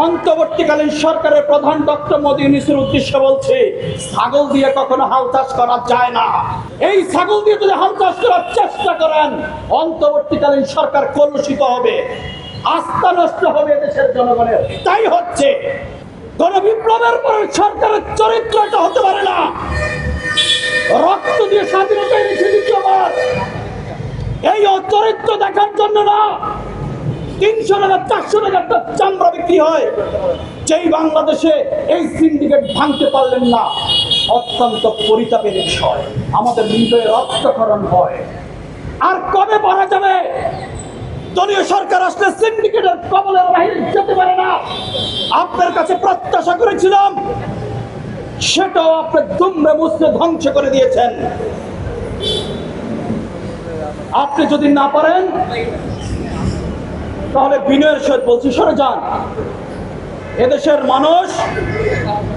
অন্তর্বর্তীকালীন সরকারের প্রধান ডক্টর মোদী ইউনিসের উদ্দেশ্যে বলছে, ছাগল দিয়ে কখনো হাল চাষ করা যায় না। এই ছাগল দিয়ে যদি হাল চাষ করার চেষ্টা করেন, অন্তর্বর্তীকালীন সরকার কলুষিত হবে, আস্থা নষ্ট হবে দেশের জনগণের। তাই হচ্ছে কোন বিপ্লবের পর সরকারের চরিত্র এটা হতে পারে না। রক্ত দিয়ে স্বাধীনতা এই চরিত্র দেখার জন্য না তিনশো টাকা চারশো টাকার চামড়া বিক্রি হয়। যেই বাংলাদেশে এই সিন্ডিকেট ভাঙতে পারলেন না, অত্যন্ত পরিতাপের বিষয়। আমাদের হৃদয়ে রক্তকরণ হয়। আর কবে পারা যাবে? দলীয় সরকার আসলে সিন্ডিকেটের কবলের বাহিরে যেতে পারে না। আপনার কাছে প্রত্যাশা করেছিলাম, সেটাও আপনি দুমড়ে মুচড়ে ধ্বংস করে দিয়েছেন। আপনি যদি না পারেন তাহলে বিনয়ের সহিত বলছি, সরে যান। এদেশের মানুষ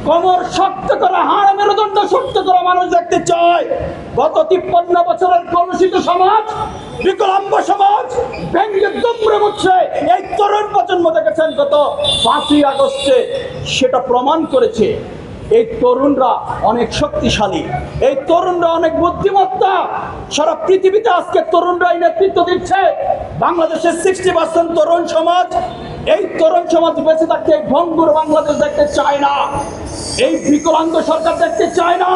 কোমর শক্ত করা, হাড় মেরুদণ্ড শক্ত করা মানুষ দেখতে চায়। গত তিপ্পান্ন বছরের কলুষিত সমাজ, বিকলাঙ্গ সমাজ ভেঙ্গে দুমড়ে মুচ্ছে এই তরুণ প্রজন্ম দেখেছেন গত পাঁচই আগস্টে। সেটা প্রমাণ করেছে এই তরুণরা অনেক শক্তিশালী। এই তরুণরা অনেক বুদ্ধিমত্তা। সারা পৃথিবীতে আজকে তরুণরাই নেতৃত্ব দিচ্ছে। বাংলাদেশের সিক্সটি পার্সেন্ট তরুণ সমাজ, এই তরুণ সমাজ বেঁচে থাকতে এই ভঙ্গুর বাংলাদেশ দেখতে চায় না। এই বিকলাঙ্গ সরকার দেখতে চায় না।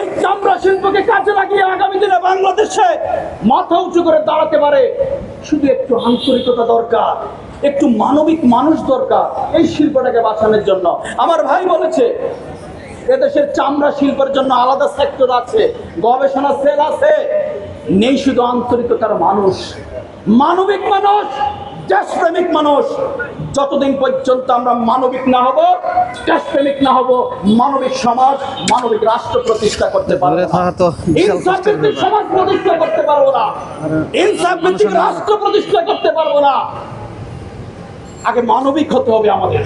এই চামড়া শিল্পকে কাজে লাগিয়ে আগামী দিনে বাংলাদেশে মাথা উঁচু করে দাঁড়াতে পারে। শুধু একটু আন্তরিকতা দরকার। একটু মানবিক মানুষ দরকার এই শিল্পটাকে বাঁচানোর জন্য। আমার ভাই বলেছে এদেশের চামড়া শিল্পের জন্য আলাদা সেক্টর আছে গবেষণা সেল আছে। নেই শুধু আন্তরিকতার মানুষ মানবিক মানুষ দেশপ্রেমিক মানুষ। যতদিন পর্যন্ত আমরা মানবিক না হব দেশপ্রেমিক না হব মানবিক সমাজ মানবিক রাষ্ট্র প্রতিষ্ঠা করতে পারব না। ইনসাফ ভিত্তিক সমাজ প্রতিষ্ঠা করতে পারব না। ইনসাফ ভিত্তিক রাষ্ট্র প্রতিষ্ঠা করতে পারব না। আগে মানবিক হতে হবে আমাদের।